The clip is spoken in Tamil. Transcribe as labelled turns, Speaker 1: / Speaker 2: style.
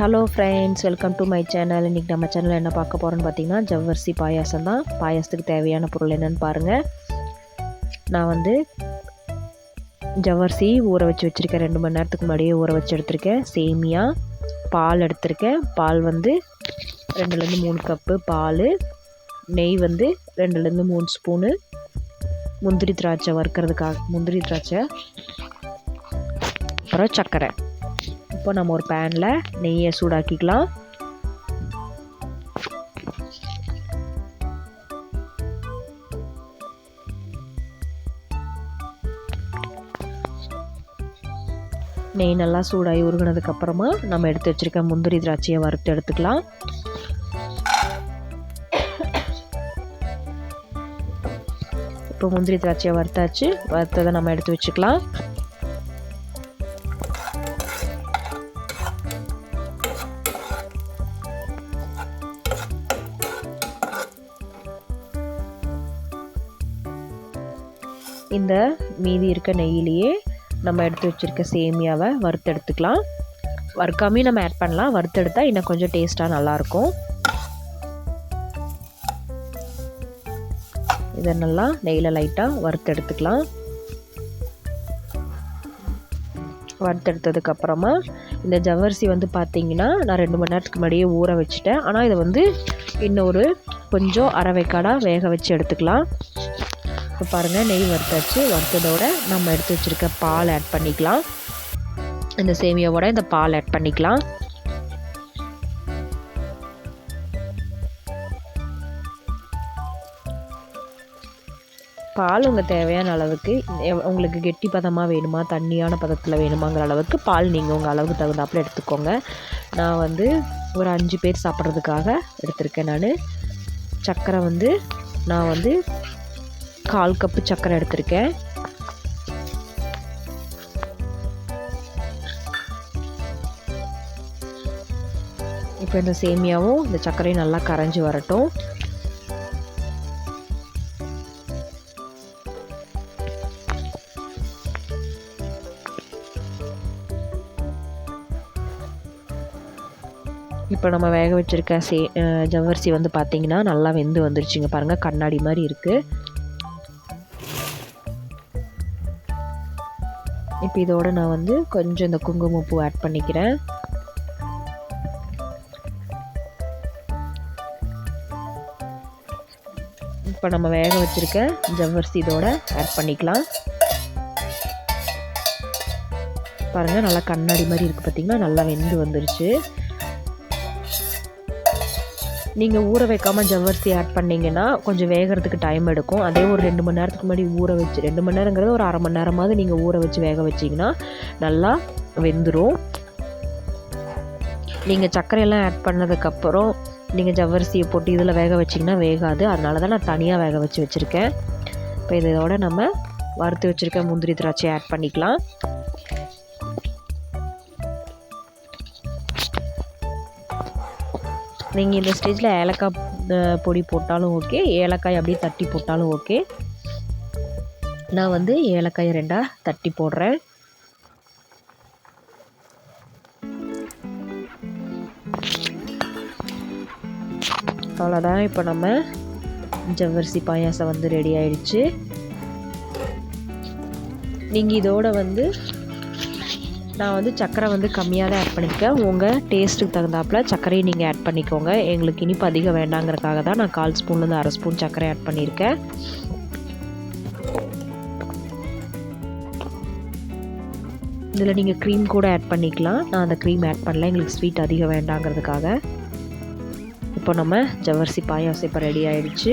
Speaker 1: Hello friends welcome to my channel இன்றைக்கி நம்ம சேனலில் என்ன பார்க்க போகிறோன்னு பார்த்தீங்கன்னா ஜவ்வரிசி பாயாசம் தான். பாயாசத்துக்கு தேவையான பொருள் என்னென்னு பாருங்கள் நான் வந்து ஜவ்வரிசி ஊற வச்சு வச்சுருக்கேன். ரெண்டு மணி நேரத்துக்கு முன்னாடியே ஊற வச்சு எடுத்திருக்கேன். சேமியா பால் எடுத்திருக்கேன். பால் வந்து ரெண்டுலேருந்து மூணு கப்பு பால். நெய் வந்து ரெண்டுலேருந்து மூணு ஸ்பூனு முந்திரி திராட்சை வறுக்கிறதுக்காக முந்திரி திராட்சை. அப்புறம் சர்க்கரை. இப்போ நம்ம ஒரு பேனில் நெய்யை சூடாக்கிக்கலாம். நெய் நல்லா சூடாகி உருகினதுக்கப்புறமா நம்ம எடுத்து வச்சுருக்க முந்திரி திராட்சையை வறுத்து எடுத்துக்கலாம். இப்போ முந்திரி திராட்சையை வறுத்தாச்சு. வறுத்ததை நம்ம எடுத்து வச்சுக்கலாம். இந்த மீதி இருக்க நெய்யிலேயே நம்ம எடுத்து வச்சுருக்க சேமியாவை வறுத்து எடுத்துக்கலாம் வறுக்காமே நம்ம ஆட் பண்ணலாம். வறுத்தெடுத்தால் இன்னும் கொஞ்சம் டேஸ்ட்டாக நல்லாயிருக்கும். இதை நல்லா நெய்யில் லைட்டாக வறுத்து எடுத்துக்கலாம் வறுத்தெடுத்ததுக்கப்புறமா இந்த ஜவ்வரிசி வந்து பார்த்திங்கன்னா நான் ரெண்டு மணி நேரத்துக்கு முன்னாடியே ஊற வச்சுட்டேன். ஆனால் இதை வந்து இன்னொரு கொஞ்சம் அரைவைக்காடாக வேக வச்சு எடுத்துக்கலாம். இப்போ பாருங்கள் நெய் வறுத்தாச்சு. வறுத்ததோட நம்ம எடுத்து வச்சுருக்க பால் ஆட் பண்ணிக்கலாம். இந்த சேமியாவோட இந்த பால் ஆட் பண்ணிக்கலாம். பால் உங்கள் தேவையான அளவுக்கு உங்களுக்கு கெட்டி பதமாக வேணுமா தண்ணியான பதத்தில் வேணுமாங்கிற அளவுக்கு பால் நீங்கள் உங்கள் அளவுக்கு தகுந்தாப்பில் எடுத்துக்கோங்க. நான் வந்து ஒரு அஞ்சு பேர் சாப்பிட்றதுக்காக எடுத்திருக்கேன் நான். சர்க்கரை வந்து நான் வந்து கால் கப்பு சர்க்கரை எடுத்திருக்கேன். இப்போ இந்த சேமியாவும் இந்த சர்க்கரையும் நல்லா கரைஞ்சி வரட்டும். இப்போ நம்ம வேக வச்சுருக்க சே ஜவ்வரிசி வந்து பார்த்திங்கன்னா நல்லா வெந்து வந்துருச்சுங்க. பாருங்கள் கண்ணாடி மாதிரி இருக்குது இப்போ இதோட நான் வந்து கொஞ்சம் இந்த குங்குமப்பூ ஆட் பண்ணிக்கிறேன். இப்போ நம்ம வேக வச்சுருக்க ஜவ்வரிசி இதோட ஆட் பண்ணிக்கலாம். பாருங்கள் நல்லா கண்ணாடி மாதிரி இருக்குது பார்த்திங்கன்னா நல்லா வெந்து வந்துருச்சு. நீங்கள் ஊற வைக்காமல் ஜவ்வரிசி ஆட் பண்ணிங்கன்னா கொஞ்சம் வேகிறதுக்கு டைம் எடுக்கும். அதே ஒரு ரெண்டு மணி நேரத்துக்கு முன்னாடி ஊற வச்சு ரெண்டு மணி நேரங்கிறது ஒரு அரை மணி நேரமாவது நீங்கள் ஊற வச்சு வேக வச்சிங்கன்னா நல்லா வெந்துடும் நீங்கள் சர்க்கரையெல்லாம் ஆட் பண்ணதுக்கப்புறம் நீங்கள் ஜவ்வரிசியை போட்டு இதில் வேக வச்சிங்கன்னா வேகாது. அதனால தான் நான் தனியாக வேக வச்சு வச்சுருக்கேன். இப்போ இதோட நம்ம வறுத்து வச்சுருக்க முந்திரி திராட்சை ஆட் பண்ணிக்கலாம். நீங்கள் இந்த ஸ்டேஜில் ஏலக்காய் பொடி போட்டாலும் ஓகே ஏலக்காய் அப்படியே தட்டி போட்டாலும் ஓகே நான் வந்து ஏலக்காய் ரெண்டாக தட்டி போடுறேன். அவ்வளோதான் இப்போ நம்ம ஜவ்வரிசி பாயாசம் வந்து ரெடி ஆயிடுச்சு. நீங்கள் இதோட வந்து நான் வந்து சர்க்கரை வந்து கம்மியாக தான் ஆட் பண்ணியிருக்கேன் உங்கள் டேஸ்ட்டுக்கு தகுந்தாப்பில் சர்க்கரையை நீங்கள் ஆட் பண்ணிக்கோங்க. எங்களுக்கு இனிப்பு அதிகம் வேண்டாங்கிறதுக்காக தான் நான் கால் ஸ்பூன்லேருந்து அரை ஸ்பூன் சர்க்கரை ஆட் பண்ணியிருக்கேன் இதில் நீங்கள் க்ரீம் கூட ஆட் பண்ணிக்கலாம். நான் அந்த க்ரீம் ஆட் பண்ணல. எங்களுக்கு ஸ்வீட் அதிகம் வேண்டாங்கிறதுக்காக. இப்போ நம்ம ஜவர்சி பாயாசம் இப்போ ரெடி ஆகிடுச்சு